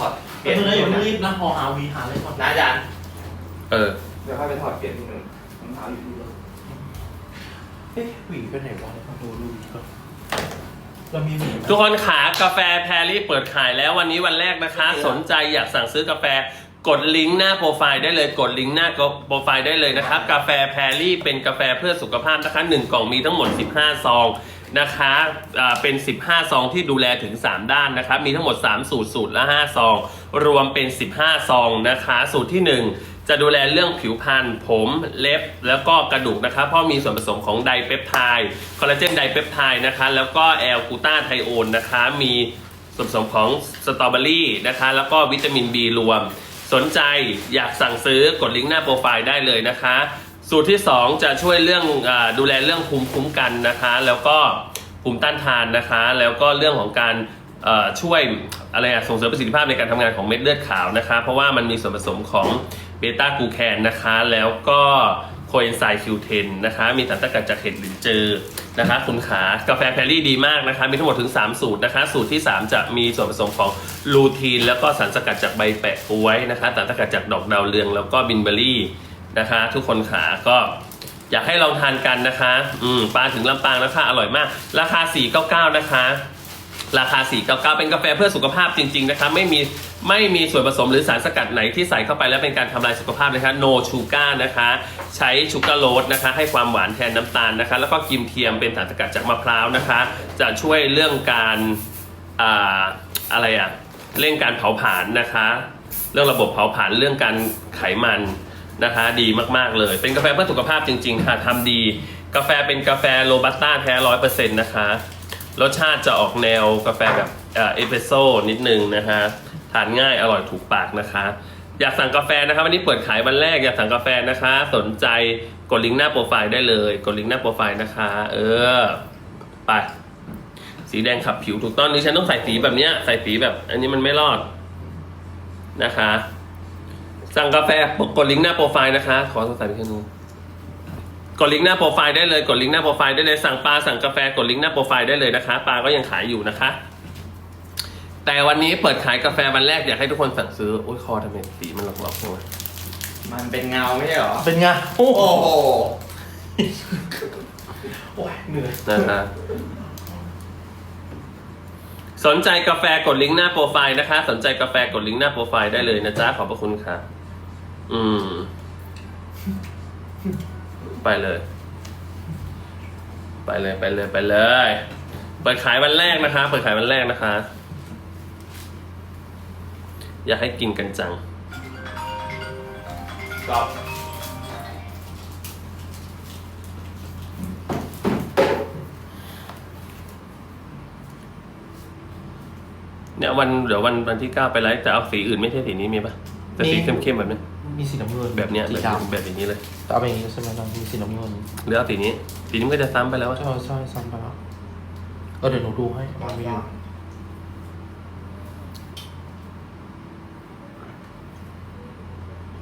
ถอดเปเปลี่ลี่ยยนนที่เลยนู่นนะอย่าเพิ่งรีบนะพอหาวีหาอะไรก่อนนะอาจารย์เออ เดี๋ยวค่อยไปถอดเปลี่ยนที่นู่นรองเท้าอยู่ที่รถเอ๊ะหวีไปไหนวะลองดูดูหวีก่อนเรามีหวีไหมทุกคนขากาแฟแพรรี่เปิดขายแล้ววันนี้วันแรกนะคะ สนใจอยากสั่งซื้อกาแฟกดลิงก์หน้าโปรไฟล์ได้เลยกดลิงก์หน้าโปรไฟล์ได้เลยนะครับ กาแฟแพรรี่เป็นกาแฟเพื่อสุขภาพนะคะ1กล่องมีทั้งหมด 15 ซอง นะคะอ่าเป็น 15 ซองที่ดูแลถึง 3 ด้านนะครับ มีทั้งหมด 3 สูตร สูตรละ 5 ซอง รวมเป็น 15 ซองนะคะ สูตรที่ 1 จะดูแลเรื่องผิวพรรณผมเล็บแล้วก็กระดูกนะคะ เพราะมีส่วนผสมของไดเปปไทด์คอลลาเจนไดเปปไทด์นะคะ แล้วก็แอลกูตาไทโอนนะคะ มีส่วนผสมของสตรอเบอรี่นะคะ แล้วก็วิตามิน B รวม สนใจอยากสั่งซื้อกดลิงก์หน้าโปรไฟล์ได้เลยนะคะ สูตรที่ 2 จะช่วยเรื่องอดูแลเรื่องภูมิคุ้มกันนะคะ แล้วก็ภูมิต้านทานนะคะ แล้วก็เรื่องของการช่วยอะไรอะส่งเสริมประสิทธิภาพในการทำงานของเม็ดเลือดขาวนะคะ เพราะว่ามันมีส่วนผสมของเบต้ากูแคนนะคะ แล้วก็โคเอนไซม์คิวเทนนะคะ มีสารสกัดจากเห็ดหลินจือนะคะ คุณขากาแฟแพรรี่ดีมากนะคะ มีทั้งหมดถึง 3 สูตรนะคะ สูตรที่ 3 จะมีส่วนผสมของลูทีน แล้วก็สารสกัดจากใบแปะก๊วยนะคะ สารสกัดจากดอกดาวเรือง แล้วก็บินเบอรี่ นะคะ ทุกคนขาก็อยากให้ลองทานกันนะคะ อืมปลาถึงลำปางนะคะ อร่อยมาก ราคา 499 นะคะ ราคา 499 เป็นกาแฟเพื่อสุขภาพจริง ๆ นะคะ ไม่มีไม่มีส่วนผสมหรือสารสกัดไหนที่ใส่เข้าไปแล้วเป็นการทำลายสุขภาพนะคะ no sugar นะคะ ใช้ชูการ์โรสนะคะ ให้ความหวานแทนน้ำตาลนะคะ แล้วก็กิมเทียมเป็นสารสกัดจากมะพร้าวนะคะ จะช่วยเรื่องการอ่าอะไรอะเร่งการเผาผลาญนะคะ เรื่องระบบเผาผลาญเรื่องการไขมัน นะคะดีมากๆเลย เป็นกาแฟเพื่อสุขภาพจริงๆค่ะทำดี กาแฟเป็นกาแฟโรบัสต้าแท้ร้อยเปอร์เซ็นต์นะคะ รสชาติจะออกแนวกาแฟแบบเอสเปรสโซ่นิดนึงนะฮะทานง่ายอร่อยถูกปากนะคะ อยากสั่งกาแฟนะคะวันนี้เปิดขายวันแรกอยากสั่งกาแฟนะคะ สนใจกดลิงก์หน้าโปรไฟล์ได้เลย กดลิงก์หน้าโปรไฟล์นะคะ เออไปสีแดงขับผิวถูกต้องนี่ฉันต้องใส่สีแบบเนี้ยใส่สีแบบ อันนี้มันไม่รอดนะคะ สั่งกาแฟกดลิงก์หน้าโปรไฟล์นะคะ ขอสงสัยเพียงนึงกดลิงก์หน้าโปรไฟล์ได้เลย กดลิงก์หน้าโปรไฟล์ได้เลย สั่งปลาสั่งกาแฟกดลิงก์หน้าโปรไฟล์ได้เลยนะคะ ปลาก็ยังขายอยู่นะคะ แต่วันนี้เปิดขายกาแฟวันแรกอยากให้ทุกคนสั่งซื้อ โอ้ยคอทำไมสีมันหลอกๆจังวะมันเป็นเงาไม่ใช่เหรอ เป็นไงโอ้โหโอ้โหโอ้ยเหนื่อยนะคะสนใจกาแฟกดลิงก์หน้าโปรไฟล์นะคะ สนใจกาแฟกดลิงก์หน้าโปรไฟล์ได้เลยนะจ๊ะ ขอบพระคุณค่ะ อืม ไปเลย ไปเลยไปเลยไปเลย เปิดขายวันแรกนะคะ เปิดขายวันแรกนะคะ อยากให้กินกันจังกรอบเนี่ยวันเดี๋ยววันวันที่เก้าไปไลฟ์แต่เอาสีอื่นไม่ใช่สีนี้มีปะแต่สีเข้มๆแบบนี้ มีสีน้ำเงินแบบเนี้ยสีเลยดแบบอย่างนี้เลยำแต่เอาไปอย่างนี้ใช่ไหมเรามีสีน้ำเงินหรือเอาสีนี้สีนี้มันก็จะซ้ำไปแล้วอะใช่ใช่ซ้ำไปแล้วเออเดี๋ยวหนูดูให้มันมีอยู่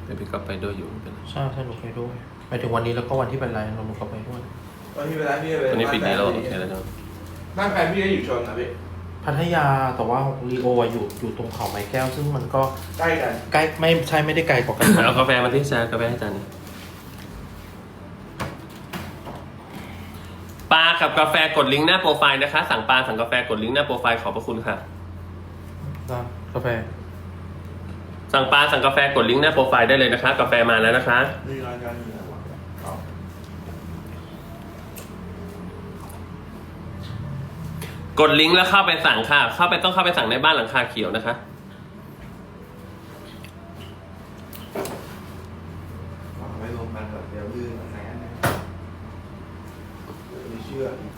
เดี๋ยวพี่ก็ไปด้วยอยู่ไม่เป็นไรใช่ใช่หนูไปด้วยหมายถึงวันนี้แล้วก็วันที่เป็นไรเราหนูก็ไปด้วยตอนนี้เวลาพี่ไปวันนี้ปิดนี้แล้วโอเคแล้วเนอะบ้านแฟนพี่ก็อยู่ชนนะพี่ พัทยาแต่ว่าลีโออะอยู่อยู่ตรงเขาไม้แก้ว ซึ่งมันก็ใกล้กันใกล้ไม่ใช่ไม่ได้ไกลกว่ากันเอากาแฟมาที่ชากาแฟให้จานนี้ปลากับกาแฟกดลิงก์หน้าโปรไฟล์นะคะ สั่งปลาสั่งกาแฟกดลิงก์หน้าโปรไฟล์ขอบพระคุณค่ะ นะกาแฟสั่งปลาสั่งกาแฟกดลิงก์หน้าโปรไฟล์ได้เลยนะคะ กาแฟมาแล้วนะคะ นี่รายการอยู่ไหนวะเอา กดลิงก์แล้วเข้าไปสั่งค่ะ เข้าไปต้องเข้าไปสั่งในบ้านหลังคาเขียวนะคะเอาไว้รวมกันแบบเดี๋ยวลื่นแบบไหนนะไม่เชื่ออีก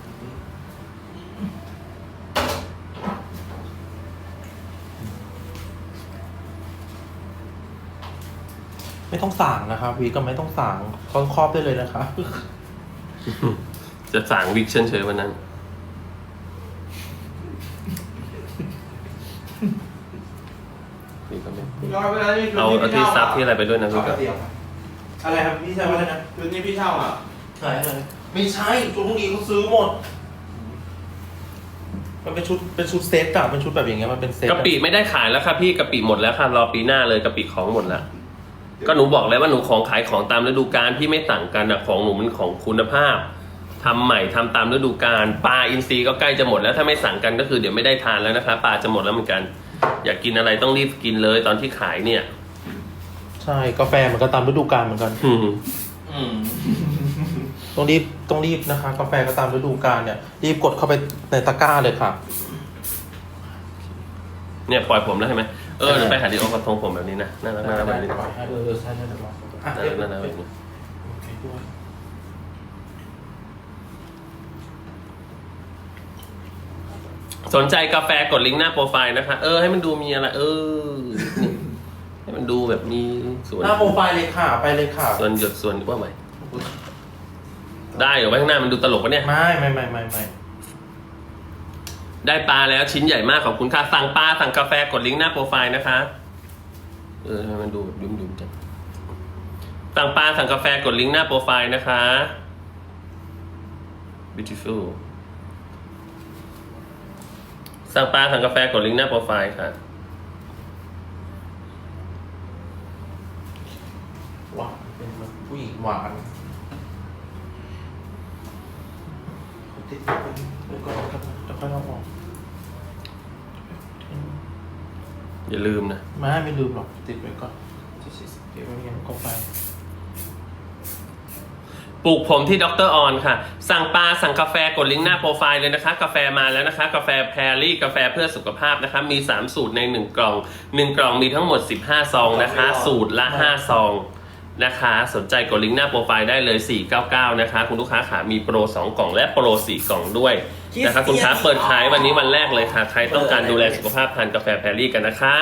ไม่ต้องสั่งนะครับวีก็ไม่ต้องสั่งครอบครอบได้เลยนะคะ จะสั่งวิกเฉยๆวันนั้น พี่ก็ไม่ รอ เวลานี่เอาเอาที่ซับที่อะไรไปด้วยนะพี่เอาก็เตียงอะไรครับพี่เช่าอะไรนะชุดนี้พี่เช่าอะไหนเลยไม่ใช่ชุดพวกนี้เขาซื้อหมด มันเป็นชุดเป็นชุดเซตอะเป็นชุดแบบอย่างเงี้ยมันเป็นเซตกะปิไม่ได้ขายแล้วค่ะพี่กะปิหมดแล้วค่ะรอปีหน้าเลยกะปิของหมดแล้วก็หนูบอกแล้วว่าหนูของขายของตามฤดูกาลพี่ไม่ต่างกันอะของหนูมันของคุณภาพทำใหม่ทำตามฤดูกาลปลาอินทรีย์ก็ใกล้จะหมดแล้วถ้าไม่สั่งกันก็คือเดี๋ยวไม่ได้ทานแล้วนะคะปลาจะหมดแล้วเหมือนกัน อยากกินอะไรต้องรีบกินเลยตอนที่ขายเนี่ย ใช่กาแฟมันก็ตามฤดูกาลเหมือนกันอืมอืมต้องรีบต้องรีบนะคะ กาแฟก็ตามฤดูกาลเนี่ย รีบกดเข้าไปในตะกร้าเลยค่ะ เนี่ยปล่อยผมแล้วใช่ไหมเออเดี๋ยวไปหาดีโอกระทงผมแบบนี้นะน่ารักน่ารักแบบนี้นะเออใช่ใช่ใช่อะน่ารักน่ารักแบบนี้ โอเคด้วย สนใจกาแฟกดลิงก์หน้าโปรไฟล์นะคะ เออให้มันดูมีอะไร เออนี่ให้มันดูแบบมีส่วนหน้าโปรไฟล์เลยค่ะ ไปเลยค่ะ ส่วนหยดส่วนว่าไหมได้เหรอไว้ข้างหน้ามันดูตลกปะเนี่ย ไม่ไม่ไม่ไม่ไม่ได้ปลาแล้วชิ้นใหญ่มากขอบคุณค่ะ สั่งปลาสั่งกาแฟกดลิงก์หน้าโปรไฟล์นะคะ เออทำไมมันดูแบบดุมๆจังสั่งปลาสั่งกาแฟกดลิงก์หน้าโปรไฟล์นะคะ beautiful สั่งปลาสั่งกาแฟกดลิงก์หน้าโปรไฟล์ค่ะ หวานเป็นแบบผู้หญิงหวานติดไปเดี๋ยวก็จะค่อยเอาออกอย่าลืมนะไม่ไม่ลืมหรอกติดไว้ก่อนเก็บไว้ยังกาแฟปลูกผมที่ดรออนค่ะ สั่งปลาสั่งกาแฟกดลิงก์หน้าโปรไฟล์เลยนะคะ กาแฟมาแล้วนะคะ กาแฟแพรรี่กาแฟเพื่อสุขภาพนะคะ มี 3 สูตรใน 1 กล่อง 1 กล่องมีทั้งหมด 15 ซองนะคะ สูตรละ 5 ซองนะคะ สนใจกดลิงก์หน้าโปรไฟล์ได้เลย 499 นะคะ คุณลูกค้าขามีโปร 2 กล่องและโปร 4 กล่องด้วยนะคะคุณค้าเปิดขายวันนี้วันแรกเลยค่ะ ใครต้องการดูแลสุขภาพทานกาแฟแพรรี่กันนะคะ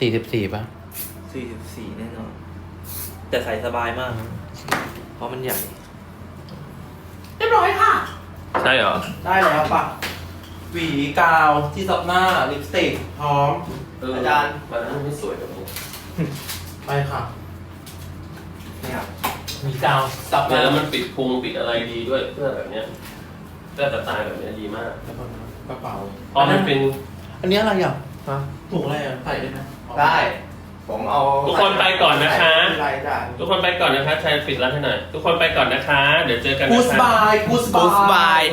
สี่สิบสี่ป่ะสี่สิบสี่แน่นอนแต่ใส่สบายมาก เพราะมันใหญ่เรียบร้อยค่ะ ใช่เหรอ ได้แล้วปะหวีกาวที่ซับหน้าลิปสติกพร้อมอาจารย์ วันนั้นไม่สวยแบบนี้ไปค่ะเนี่ยครับหวีกาวซับหเนี่ยน้าแล้วมันปิดพุงปิดอะไรดีด้วยเสื้อแบบเนี้ยเสื้อสไตล์แบบเนี้ยดีมากแล้วก็กระเป๋าเพราะมันเป็น อันนี้อะไรอะถุงอะไรอะใส่ได้ไหมได้ ผมเอาทุกคนไปก่อนนะคะได้ได้ทุกคนไปก่อนนะคะแชร์ปิดร้านให้หน่อยทุกคนไปก่อนนะคะ เดี๋ยวเจอกันกูนะสคะ บายกูสบาย Goodbye